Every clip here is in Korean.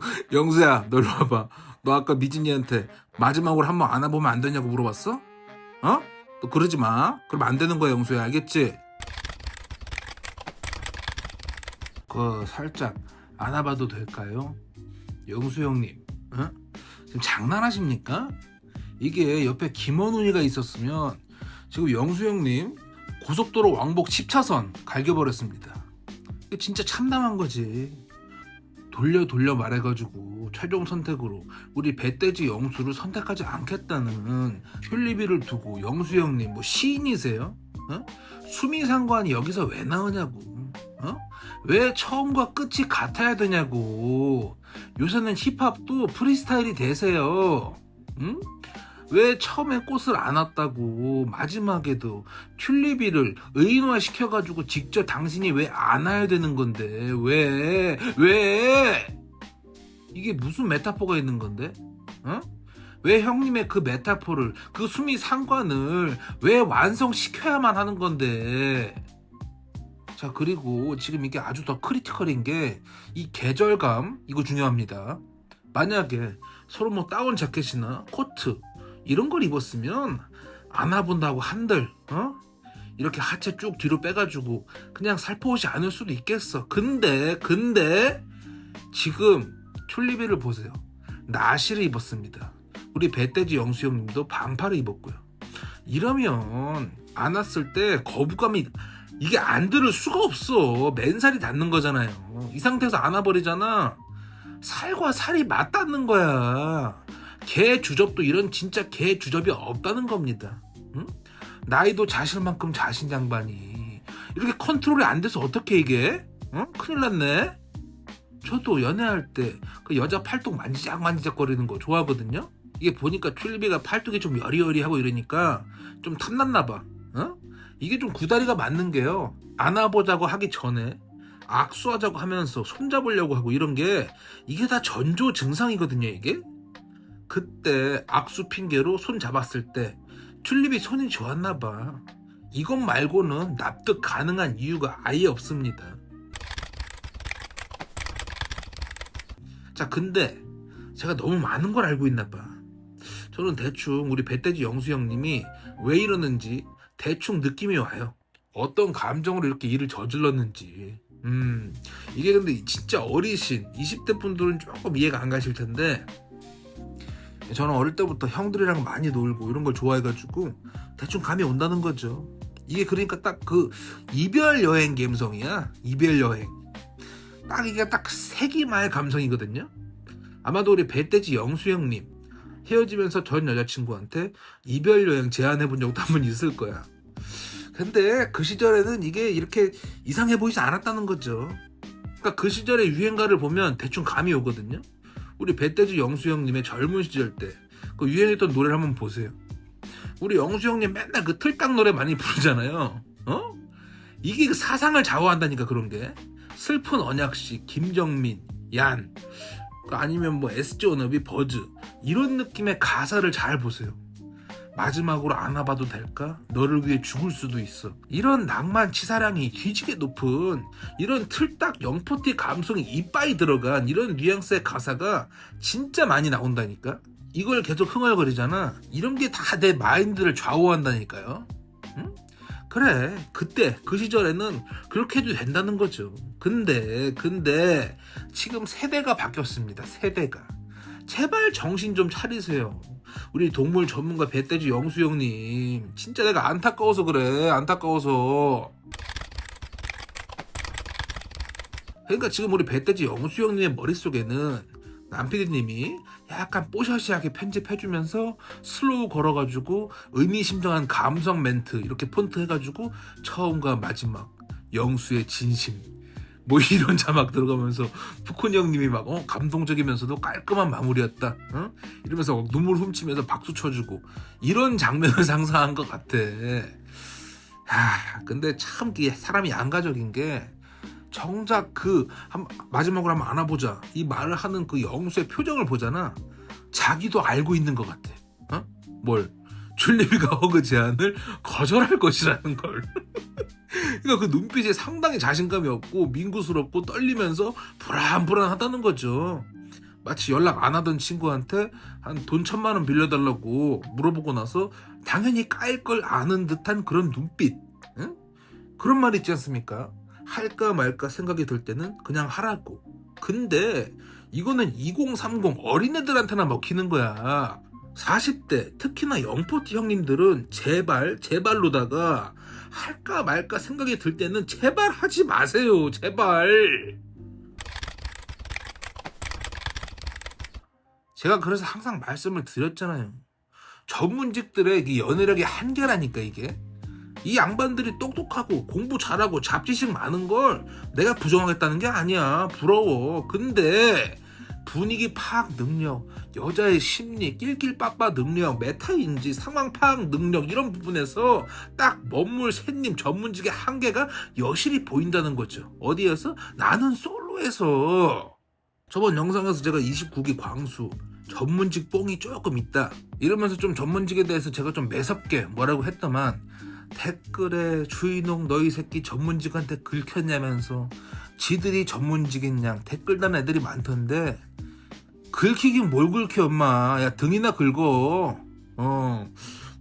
영수야, 너 일로 와봐. 너 아까 미진이한테 마지막으로 한 번 안아보면 안 되냐고 물어봤어? 어? 너 그러지 마. 그럼 안 되는 거야, 영수야. 알겠지? 그 살짝 안아봐도 될까요? 영수 형님, 어? 지금 장난하십니까? 이게 옆에 김원훈이가 있었으면 지금 영수 형님 고속도로 왕복 10차선 갈겨버렸습니다. 진짜 참담한 거지. 돌려 돌려 말해가지고 최종 선택으로 우리 배돼지 영수를 선택하지 않겠다는 튤리비를 두고 영수 형님 뭐 시인이세요? 어? 수미 상관이 여기서 왜 나오냐고 어? 왜 처음과 끝이 같아야 되냐고 요새는 힙합도 프리스타일이 되세요 응? 왜 처음에 꽃을 안았다고 마지막에도 튤리비를 의인화 시켜 가지고 직접 당신이 왜 안아야 되는 건데 왜? 왜? 이게 무슨 메타포가 있는 건데? 어? 왜 형님의 그 메타포를 그 수미 상관을 왜 완성시켜야만 하는 건데? 자 그리고 지금 이게 아주 더 크리티컬인 게 이 계절감 이거 중요합니다. 만약에 서로 뭐 다운 자켓이나 코트 이런 걸 입었으면 안아본다고 한들 어? 이렇게 하체 쭉 뒤로 빼가지고 그냥 살포시 않을 수도 있겠어. 근데 근데 지금 튤리비를 보세요. 나시를 입었습니다. 우리 배돼지 영수 형님도 반팔을 입었고요. 이러면 안았을 때 거부감이 이게 안 들을 수가 없어. 맨살이 닿는 거잖아요. 이 상태에서 안아버리잖아. 살과 살이 맞닿는 거야. 개 주접도 이런 진짜 개 주접이 없다는 겁니다. 응? 나이도 자실만큼 자신 양반이 이렇게 컨트롤이 안 돼서 어떻게 이게? 응? 큰일 났네. 저도 연애할 때 그 여자 팔뚝 만지작 만지작 거리는 거 좋아하거든요. 이게 보니까 튤리비가 팔뚝이 좀 여리여리하고 이러니까 좀 탐났나 봐. 어? 이게 좀 구다리가 맞는 게요. 안아보자고 하기 전에 악수하자고 하면서 손잡으려고 하고 이런 게 이게 다 전조 증상이거든요, 이게. 그때 악수 핑계로 손 잡았을 때 튤립이 손이 좋았나 봐. 이것 말고는 납득 가능한 이유가 아예 없습니다. 자, 근데 제가 너무 많은 걸 알고 있나 봐. 저는 대충 우리 배돼지 영수 형님이 왜 이러는지 대충 느낌이 와요. 어떤 감정으로 이렇게 일을 저질렀는지. 음, 이게 근데 진짜 어리신 20대 분들은 조금 이해가 안 가실 텐데, 저는 어릴 때부터 형들이랑 많이 놀고 이런 걸 좋아해가지고 대충 감이 온다는 거죠. 이게 그러니까 딱 그 이별 여행 감성이야. 이별 여행. 딱 이게 딱 세기말 감성이거든요. 아마도 우리 배돼지 영수 형님 헤어지면서 전 여자친구한테 이별 여행 제안해 본 적도 한 번 있을 거야. 근데 그 시절에는 이게 이렇게 이상해 보이지 않았다는 거죠. 그러니까 그 시절의 유행가를 보면 대충 감이 오거든요. 우리 배돼지 영수 형님의 젊은 시절 때 그 유행했던 노래를 한번 보세요. 우리 영수 형님 맨날 그 틀딱 노래 많이 부르잖아요. 어? 이게 그 사상을 좌우한다니까 그런 게. 슬픈 언약식, 김정민, 얀, 그 아니면 뭐 SG 워너비, 버즈 이런 느낌의 가사를 잘 보세요. 마지막으로 안아봐도 될까? 너를 위해 죽을 수도 있어. 이런 낭만 치사량이 뒤지게 높은 이런 틀딱 영포티 감성이 이빠이 들어간 이런 뉘앙스의 가사가 진짜 많이 나온다니까? 이걸 계속 흥얼거리잖아. 이런 게 다 내 마인드를 좌우한다니까요. 응? 그래, 그때, 그 시절에는 그렇게 해도 된다는 거죠. 근데, 근데, 지금 세대가 바뀌었습니다. 세대가. 제발 정신 좀 차리세요. 우리 동물 전문가 배돼지 영수 형님. 진짜 내가 안타까워서 그래. 안타까워서. 그러니까 지금 우리 배돼지 영수 형님의 머릿속에는 남피디님이 약간 뽀샤시하게 편집해주면서 슬로우 걸어가지고 의미심장한 감성 멘트 이렇게 폰트 해가지고 처음과 마지막 영수의 진심 뭐 이런 자막 들어가면서 푸콘 형님이 막 어, 감동적이면서도 깔끔한 마무리였다 어? 이러면서 막 눈물 훔치면서 박수 쳐주고 이런 장면을 상상한 것 같아. 하, 근데 참 사람이 양가적인 게 정작 그 한, 마지막으로 한번 안아보자. 이 말을 하는 그 영수의 표정을 보잖아. 자기도 알고 있는 것 같아. 어? 뭘? 줄리비가 허그 제안을 거절할 것이라는 걸 그러니까 그 눈빛에 상당히 자신감이 없고 민구스럽고 떨리면서 불안불안하다는 거죠 마치 연락 안 하던 친구한테 한 돈 천만 원 빌려달라고 물어보고 나서 당연히 까일 걸 아는 듯한 그런 눈빛. 응? 그런 말 있지 않습니까? 할까 말까 생각이 들 때는 그냥 하라고. 근데 이거는 2030 어린애들한테나 먹히는 거야. 40대 특히나 영포티 형님들은 제발 제발로다가 할까 말까 생각이 들 때는 제발 하지 마세요. 제발. 제가 그래서 항상 말씀을 드렸잖아요. 전문직들의 이 연애력이 한계라니까 이게. 이 양반들이 똑똑하고 공부 잘하고 잡지식 많은 걸 내가 부정하겠다는 게 아니야. 부러워. 근데 분위기 파악 능력, 여자의 심리, 낄낄빠빠 능력, 메타인지, 상황 파악 능력 이런 부분에서 딱 먼물 샌님 전문직의 한계가 여실히 보인다는 거죠. 어디에서? 나는 솔로에서. 저번 영상에서 제가 29기 광수 전문직 뽕이 조금 있다 이러면서 좀 전문직에 대해서 제가 좀 매섭게 뭐라고 했더만 댓글에 주인공 너희 새끼 전문직한테 긁혔냐면서 지들이 전문직인 양 댓글 단 애들이 많던데 긁히긴 뭘 긁혀 엄마. 야 등이나 긁어. 어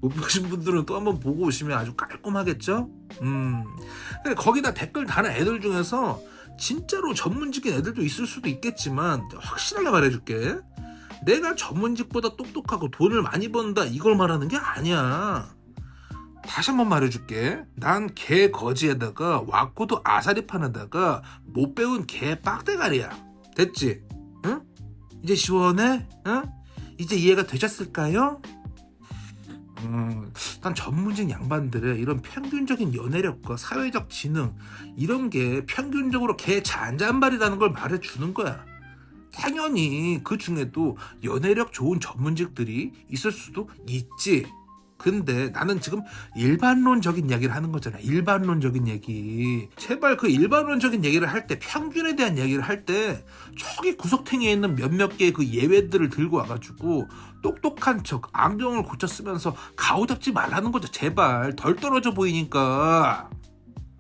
못 보신 분들은 또 한번 보고 오시면 아주 깔끔하겠죠? 음. 근데 거기다 댓글 다는 애들 중에서 진짜로 전문직인 애들도 있을 수도 있겠지만 확실하게 말해줄게. 내가 전문직보다 똑똑하고 돈을 많이 번다 이걸 말하는 게 아니야 다시 한번 말해줄게. 난 개 거지에다가 와꾸도 아사리 파는다가 못 배운 개 빡대가리야. 됐지? 응? 이제 시원해? 응? 이제 이해가 되셨을까요? 음, 난 전문직 양반들의 이런 평균적인 연애력과 사회적 지능 이런 게 평균적으로 개 잔잔발이라는 걸 말해주는 거야. 당연히 그 중에도 연애력 좋은 전문직들이 있을 수도 있지. 근데 나는 지금 일반론적인 얘기를 하는 거잖아. 일반론적인 얘기. 제발 그 일반론적인 얘기를 할 때, 평균에 대한 얘기를 할 때, 저기 구석탱이에 있는 몇몇 개의 그 예외들을 들고 와가지고, 똑똑한 척, 안경을 고쳐 쓰면서 가오잡지 말라는 거죠. 제발. 덜 떨어져 보이니까.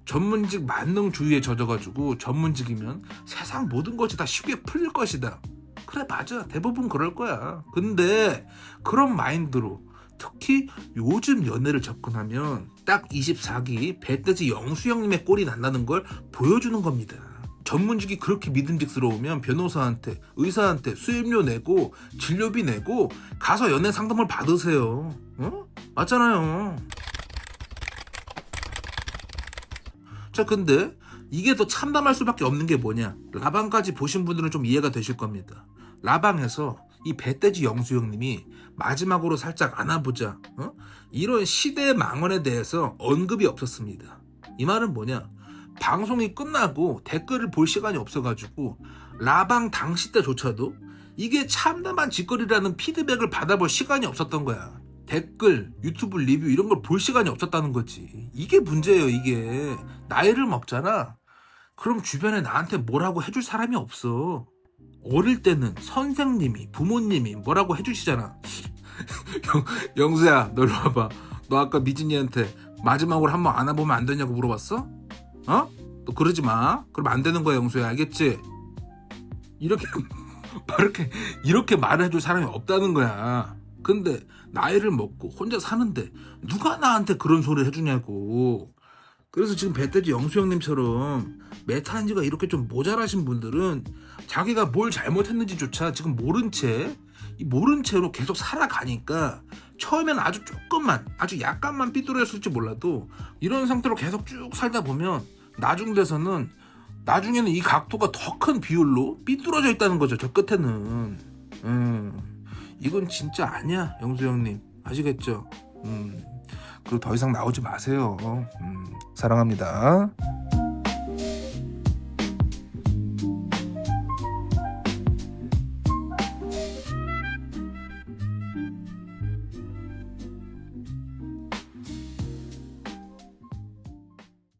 전문직 만능주의에 젖어가지고, 전문직이면 세상 모든 것이 다 쉽게 풀릴 것이다. 그래, 맞아. 대부분 그럴 거야. 근데, 그런 마인드로, 특히 요즘 연애를 접근하면 딱 24기 배돼지 영수형님의 꼴이 난다는 걸 보여주는 겁니다. 전문직이 그렇게 믿음직스러우면 변호사한테, 의사한테 수임료 내고 진료비 내고 가서 연애 상담을 받으세요. 어? 맞잖아요. 자, 근데 이게 더 참담할 수밖에 없는 게 뭐냐? 라방까지 보신 분들은 좀 이해가 되실 겁니다. 라방에서 이 배돼지 영수형님이 마지막으로 살짝 안아보자 어? 이런 시대 망언에 대해서 언급이 없었습니다. 이 말은 뭐냐? 방송이 끝나고 댓글을 볼 시간이 없어가지고 라방 당시 때조차도 이게 참담한 짓거리라는 피드백을 받아볼 시간이 없었던 거야. 댓글, 유튜브 리뷰 이런 걸 볼 시간이 없었다는 거지. 이게 문제예요, 이게. 나이를 먹잖아. 그럼 주변에 나한테 뭐라고 해줄 사람이 없어. 어릴 때는 선생님이 부모님이 뭐라고 해주시잖아 영, 영수야 너 일로 와봐 너 아까 미진이한테 마지막으로 한번 안아보면 안 되냐고 물어봤어? 어? 너 그러지 마 그러면 안 되는 거야 영수야 알겠지? 이렇게 이렇게 이렇게 말해줄 사람이 없다는 거야 근데 나이를 먹고 혼자 사는데 누가 나한테 그런 소리 해주냐고 그래서 지금 배돼지 영수 형님처럼 메타인지가 이렇게 좀 모자라신 분들은 자기가 뭘 잘못했는지조차 지금 모른 채, 이 모른 채로 계속 살아가니까 처음에는 아주 조금만, 아주 약간만 삐뚤어졌을지 몰라도 이런 상태로 계속 쭉 살다 보면 나중 돼서는 나중에는 이 각도가 더 큰 비율로 삐뚤어져 있다는 거죠. 저 끝에는. 음, 이건 진짜 아니야, 영수 형님. 아시겠죠? 음. 그리고 더 이상 나오지 마세요. 음, 사랑합니다.